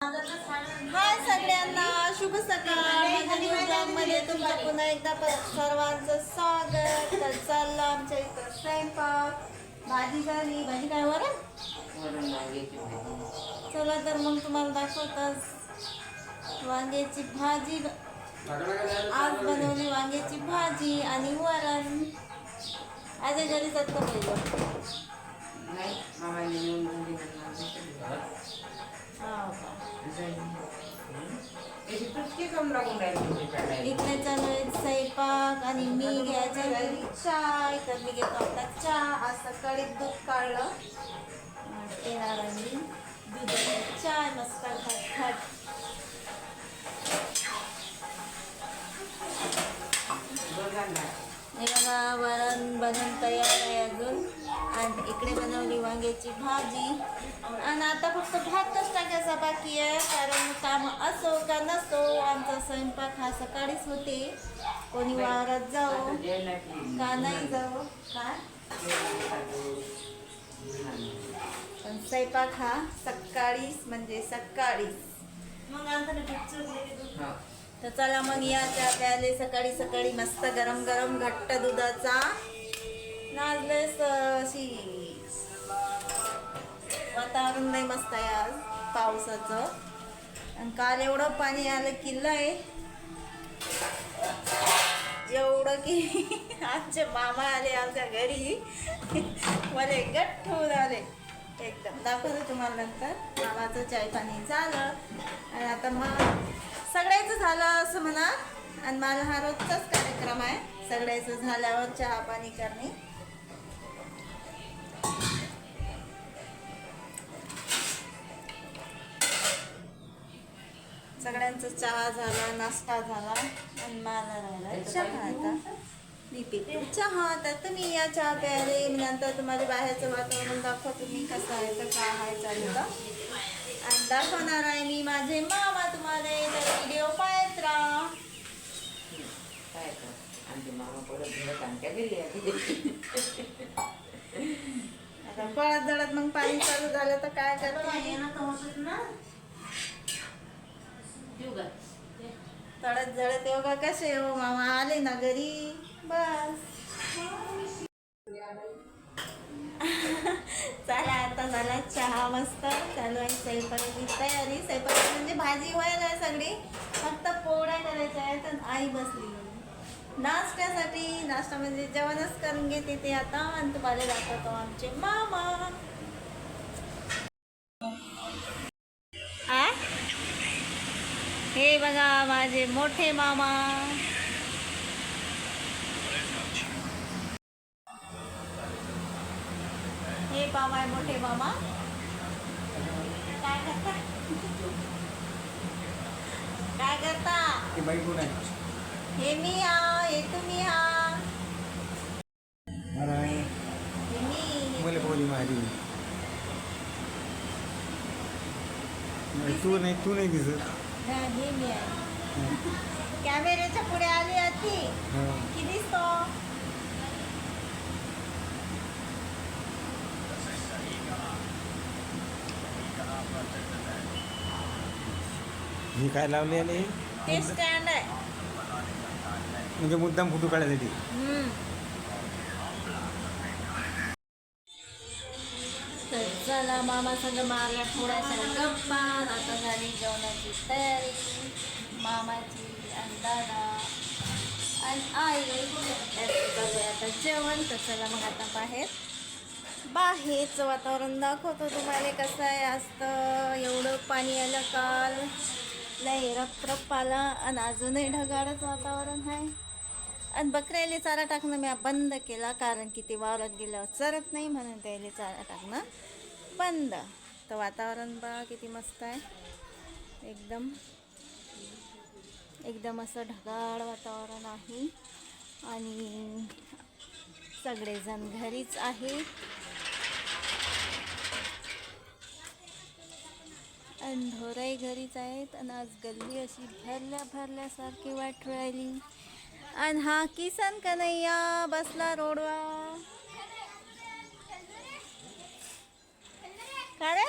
हाय सगळ्यांना शुभ सकाळ. मध्ये तुमचं पुन्हा एकदा सर्वांचं स्वागत. तर चाललं आमच्या इथं स्वयंपाक. भाजी झाली. भाजी काय वर चला तर मग तुम्हाला दाखवतच. वांग्याची भाजी. आज बनवली वांग्याची भाजी आणि वरण. आज घरी जात का इकडे चालू आहे स्वयंपाक आणि मी घ्यायचा घरी चाय तर मी घेतो आता चहा आज सकाळी दूध काढलं येणार आणि दूध आणि चाय मस्त खात खात बघा वरण बनवून तयार आहे अजून आणि इकडे बनवली वांग्याची भाजी आणि आता फक्त भातच टाकायचा बाकी आहे कारण काम असो का नसो आमचा स्वयंपाक हा सकाळीच होते. कोणी वावरात जेवणाची- का नाही. काय पण स्वयंपाक हा सकाळीच म्हणजे सकाळीच. मग हा. तर चला मग या चहा प्यायले सकाळी सकाळी मस्त गरम गरम घट्ट दुधाचा. नाचलेस अशी वातावरण नाही मस्त आहे आज. पावसाचं. आणि काल एवढं पाणी आलं किल्लं आहे एवढं की आमचे मामा आले आमच्या घरी. मला गट्ट होऊन आले. एकदम दाखवतो तुम्हाला नंतर. मामाचं चाय पाणी झालं. आणि आता मग सगळ्याचं झालं असं म्हणा. आणि माझा हा रोजचाच कार्यक्रम आहे. सगळ्याचं झाल्यावर चहा पाणी करणे. सगळ्यांचा चहा झाला नाश्ता झाला आणि मला राहिला चहा आता. मी पिते चहा तर तुम्ही या चहा प्यायले मी नंतर तुम्हाला बाहेरचं वातावरण दाखवतो मी कसं आहे तर काय आहे चालू का? आणि दाखवणार आहे मी माझे मामा तुम्हाला तर व्हिडिओ पाहत राहा काय कर? आमचे मामा परत घरात आमच्या घरी आले. आता पळत जळत मग पाणी चालू झालं तर काय करते? तळत जळत योगा कसे हो मामा आले ना घरी. बस. चला आता झाला चहा मस्त. चालू आहे स्वयंपाकाची तयारी. स्वयंपाक म्हणजे भाजी व्हायला आहे सगळी. फक्त पोळ्या करायच्या आहेत आणि आई बसली. नाश्त्यासाठी. नाश्ता म्हणजे जेवणच करून घेते ते आता. आणि तुम्हाला दाखवतो आमचे मामा. बघा माझे मोठे मामा। हे आहे मोठे मामा। काय करता? काय करता? हे मी हा हे तुम्ही हा हे तू नाही तू नाही दिसत. हा, हे मी आहे कॅमेऱ्याच्या पुढे आली होती. की दिसतो? हे काय लावलेलं आहे ते स्टँड आहे. म्हणजे मुद्दाम फोटो काढायसाठी. हम्म. चला मामा संग मारल्या थोड्याशा गप्पा. आता झाली जेवणाची तयारी. मामाची आणि दादा. आणि आई. याचं आता जेवण. तर चला मग आता बाहेर. बाहेरचं वातावरण दाखवतो तुम्हाला कसं आहे असतं एवढं पाणी आलं काल. नाही रप रप आला आणि अजूनही ढगाळच वातावरण आहे. आणि बकऱ्याला चारा टाकणं मी बंद केला कारण की ते वावरात गेल्यावर चरत नाही म्हणून त्याला चारा टाकणं बंद. तर वातावरण बघा किती मस्त आहे. एकदम एकदम असं ढगाळ वातावरण आहे. आणि सगळेजण घरीच आहे आणि ढोरंही घरीच आहेत आणि आज गल्ली अशी भरल्या भरल्यासारखी वाट राहिली. आणि हा किसन कन्हैया बसला रोडवा का रे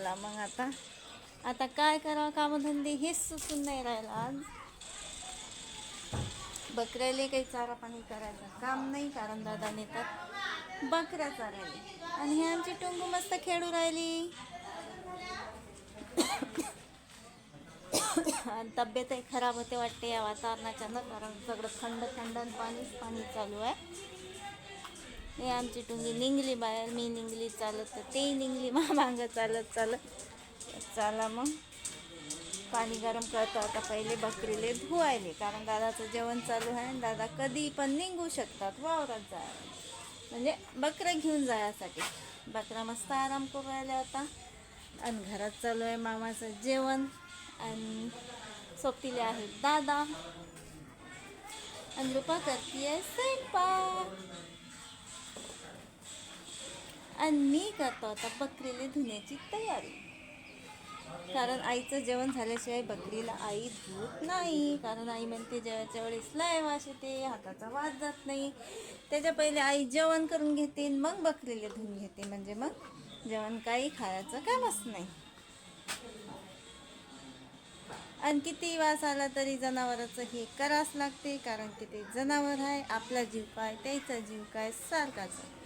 चला मग आता. आता काय करावं कामधंदे हेच सुचून नाही राहिला आज. बकऱ्याला काही चारा पाणी करायचं काम नाही कारण दादा नेतात बकऱ्या चारायला. आणि हे आमची टुंगू मस्त खेळू राहिली. आणि तब्येतही खराब होते वाटते या वातावरणाच्या न कारण सगळं थंड थंड आणि पाणीच पाणी चालू आहे. हे आमची टुंगी निघली बाहेर मी निघली चालत तर ते निघली मामांग चालत चालत. चला मग. पाणी गरम करतो आता पहिले बकरीले धुवायले कारण दादाचं जेवण चालू आहे आणि दादा कधी पण निघू शकतात वावरात जायला. म्हणजे बकऱ्या घेऊन जायसाठी. बकरा मस्त आराम करू राहिल्या आता. आणि घरात चालू आहे मामाचं जेवण. आणि सोपतीले आहे दादा. आणि रुपा करते स्वयंपाक. मी करतो आता बकरीला धुण्याची तयारी. कारण आईचं जेवण झाल्याशिवाय बकरीला आई धुत नाही. कारण आई म्हणते जेवायच्या वेळेस लय वास येते हाताचा वास जात नाही. त्याच्या पहिले आई जेवण करून घेते आणि मग बकरीला धुवून घेते. म्हणजे मग जेवण काही खायचं कामच नाही. आणि किती वास आला तरी जनावराचं हे करावंच लागते. कारण की ते जनावर आहे आपला जीव काय त्याचा जीव काय सारखाच आहे.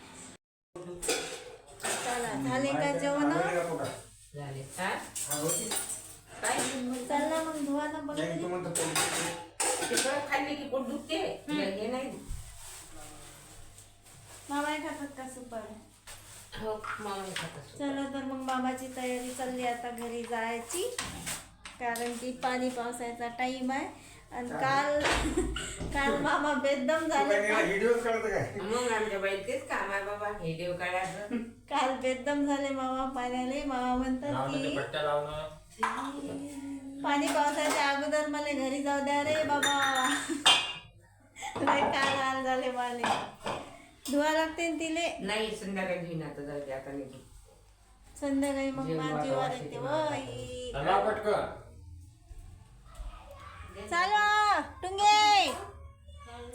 झाले का जेवण? झाले. काय? चला मग धुवाना बघ ते परत खाल्ले की पोट दुखते हे नाही. मामा खातात का सुपर? हो मामा खात असतो. चला तर मग मामाची तयारी चालली आता घरी जायची. कारण की पाणी पावसाचा टाइम आहे. आणि काल काल मामा बेदम झाले. मग आमच्या बाई तेच काम आहे बाबा हे देव काढायचं. काल बेदम झाले मामा पाण्याले. मामा म्हणतात की पाणी पावसाच्या अगोदर मला घरी जाऊ द्या रे बाबा. लय काल हाल झाले माले. धुवा लागते न तिले. नाही संध्याकाळी घेऊन आता जाऊ दे आता नाही संध्याकाळी मग माझी वार येते. वय. चाल टुंगे.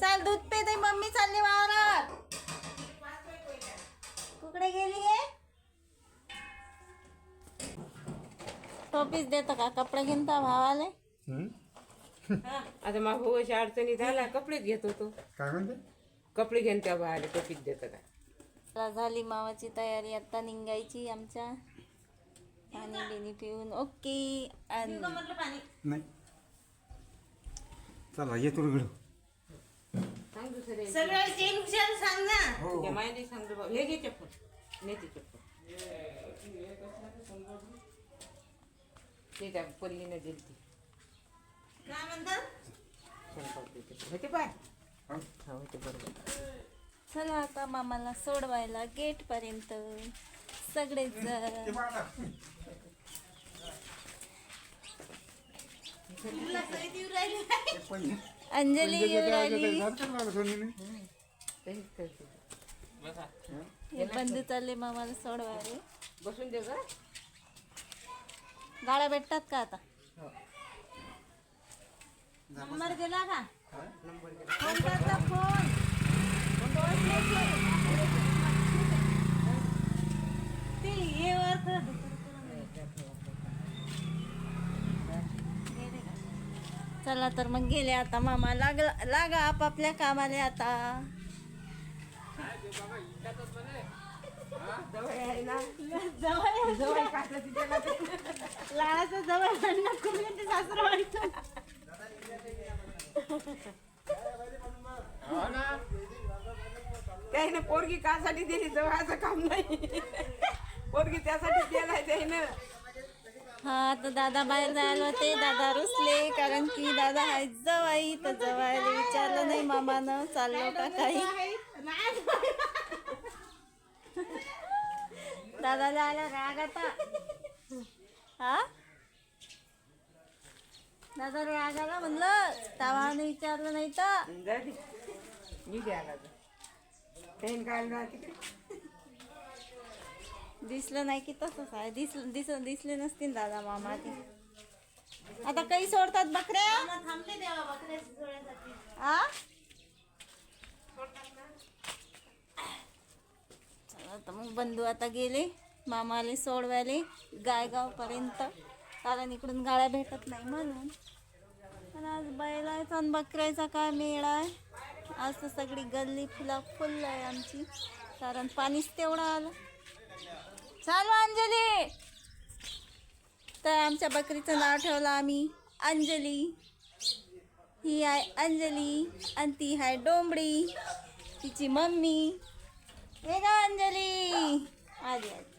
चाल दूध पे ते मम्मी चालली वावरात. कुकडे गेली आहे? टोपीच देतो का? कपडे घेऊन तर भावाले? आता मग हो अडचणी झाल्या कपडेच घेत होतो. काय म्हणते? कपडे घेऊन त्या बाहेर टोपीत देतं का? झाली मावाची तयारी आता निघायची आमच्या. पाणी बिनी पिऊन. ओके. आणि नाही. चला ये तुला घडू सांग दुसरे सांग ना. हो. तुझ्या माहिती सांगतो बाबा हे घे चप्पल. नेते चप्पल. ते त्या पल्लीनं दिली ती. काय म्हणतात स्वयंपाक होते पाय. हो. हा होते बरोबर. चला आता मामाला सोडवायला गेट पर्यंत सगळेच जण. ते बघा. ते अंजली पहिले येऊ जे काय राहिली हे बंधू चालले मामाला सोडवायला बसून दे गाड्या भेटतात का आता. नंबर गेला का. फोन करता फोन. ते हे वर कर. गेले का? चला तर मग गेले आता. मामा लागला लागा आपापल्या कामाला आता. लाळाचं जवळ जवळ काढलं ना ते. व्हायचं त्याने पोरगी कासाठी दिली जवळचं काम नाही. पोरगी त्यासाठी दिलाय त्याने. हा तर दादा बाहेर जायला होते. दादा रुसले कारण की दादा आहे जवाई तर जवायला विचारलं नाही मामानं. चाललो का काही. दादाला आला राग आता. हा? दादा राग आला म्हणलं तावाने विचारलं नाही तर. मी काय ना तिकडे दिसलं नाही की तसंच आहे. दिसलं दिस दिसले नसतील दादा मामा ते. आता काही सोडतात बकऱ्या? थांबले देवा बकऱ्या आ? चला तर मग बंधू आता गेले मामाले सोडवायले गायगावपर्यंत. कारण इकडून गाड्या भेटत नाही म्हणून. आणि आज बैलाचा आणि बकऱ्याचा काय मेळ आहे? आज तर सगळी गल्ली फुला फुल आहे आमची. कारण पाणीच तेवढं आलं. चालू अंजली. तर आमच्या बकरीचं नाव ठेवलं आम्ही अंजली. ही आहे अंजली आणि ती आहे डोंबडी तिची मम्मी. हे का अंजली. आली आली.